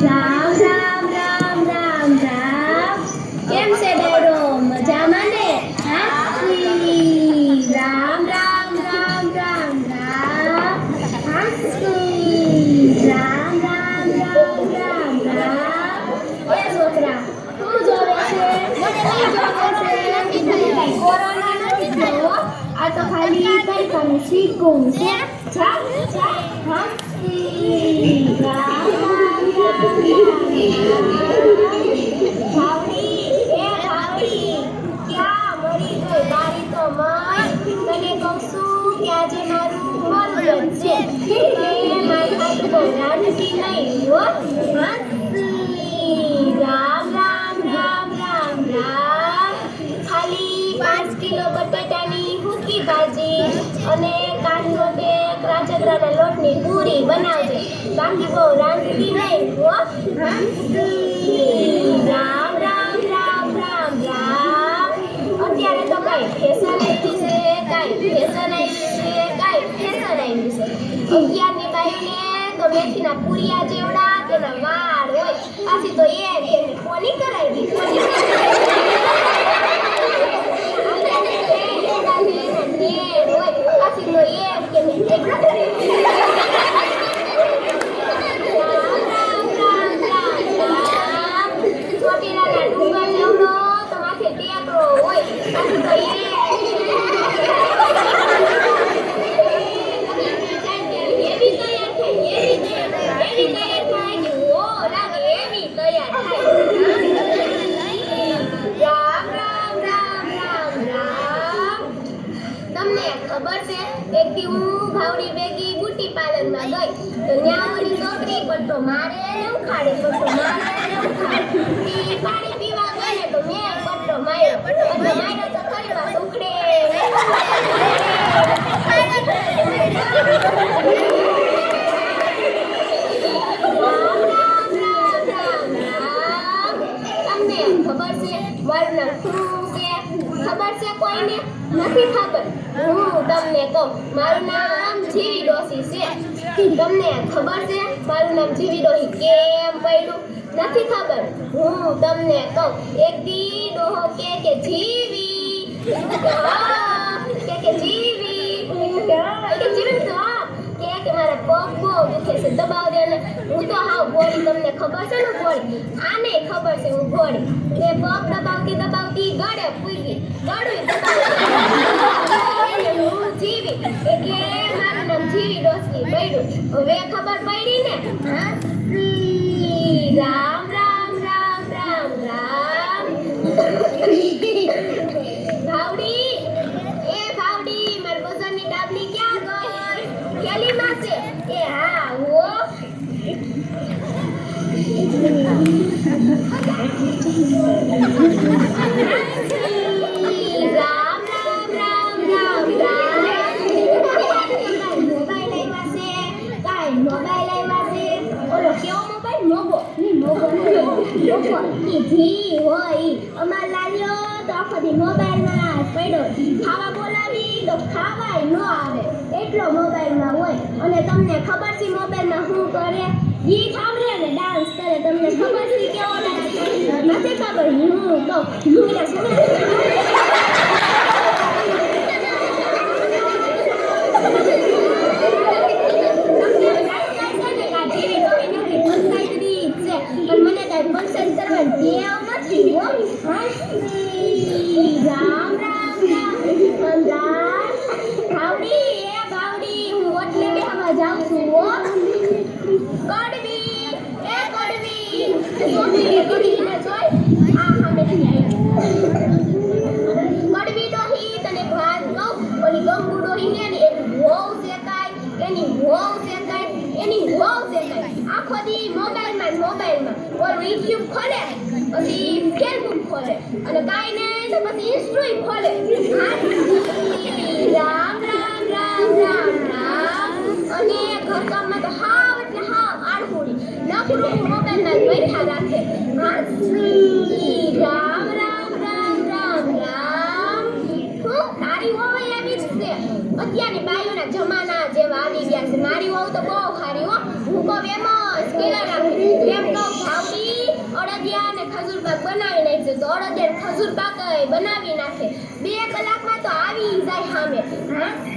રામ રામ રામ રામ રામ કેમ છે ડાયરો મજામાં ને રામ રામ રામ રામ રામ હાસી રામ રામ છોકરા કોરોના નથી થયો આ તો ખાલી કઈ કરું શીખવું છે જા જા હાસી રામ ભાવડી એ ભાવડી ક્યાં મરી ગઈ મારી તો મન તને કહું છું કે આજે મારું મરજન છે એ મારી પાસે બહુ રાંધતી નહીં હો હાસી રામ રામ રામ રામ રામ ખાલી પાંચ કિલો બટાટાની ભૂકી ભાજી અને કાચનો ટેક રાજગરાના લોટની પૂરી બનાવજે. બાકી બહુ રાંધતી નહીં હો. અગિયારની બાઈને તો મેથીના પૂરિયા જેવડા તેના વાળ હોય. પાછી તો એ કોની કરાવી કોની ભાવડી ભેગી બ્યુટી પાર્લરમાં ગઈ. તો ત્યાં ઓલી છોકરી પટ્ટો મારે એને ઉખાડે પટ્ટો મારે એને ઉખાડે. ઈ પાણી પીવા ગઈ તો મેં પટ્ટો માર્યો. પટ્ટો માર્યો તો ખરી વાત, ઉખડે. ખબર છે મારું ખબર છે કોઈને? નથી ખબર. હું તમને કહું, મારું નામ જીવી ડોસી છે. તમને ખબર છે મારું નામ જીવી ડોસી કેમ પડ્યું? નથી ખબર. હું તમને કહું, એક દી ડોહો કે કે જીવી. કે કે જીવી. કે જીવી તો કે કે મારા પગ બહુ દુખે છે, દબાવ દે હું તો હાવ ગોળી તમને ખબર છે ને ગોળી આને ખબર છે, હું ગોળી કે પગ દબાવતી દબાવતી જીવી એટલે પડ્યું હવે ખબર પડી ને રામ રામ રામ રામ રામ ભાવડી એ ભાવડી મારી વજનની ડાબલી ક્યાં ગઈ થેલીમાં છે એ હા, હો. રામ મોગો ની મોગો મોગો ઈ જી હોય. અમાર લાલ્યો તો આખો દી મોબાઈલમાં પડ્યો ખાવા બોલાવી તો ખાવાય ન આવે એટલો મોબાઈલમાં હોય અને તમને ખબર છે મોબાઈલમાં શું કરે ગીત સાંભળે ને ડાન્સ કરે તમને ખબર છે કેવો ડાન્સ નથી ખબર હું કહું હું રામ રામ રામ રામ. ભાવડી એ ભાવડી હું ઓટલે બેહવા જાઉં છું ને મોબાઈલમાં. ઓલું યુટ્યુબ ખોલે, પછી ફેસબુક ખોલે. અને કાંઈ નહીં તો પછી ઇન્સ્ટ્રુય ખોલે. રામ રામ રામ રામ અને ઘરકામમાં તો હાવ એટલે હાવ આડકુડી નકરું મોબાઈલમાં જ બેઠા રાખે હા રામ રામ રામ રામ રામ હું તારી વહુ આવી જ છે અત્યારની બાઈઓના જમાના જેવા આવી ગયા છે મારી વહુ તો બહુ સારી હો હું કહું એમ જ કેળા રાખે એમ કહું મજૂર પાકય બનાવી નાખે. બે કલાકમાં તો આવી જાય સામે. હા?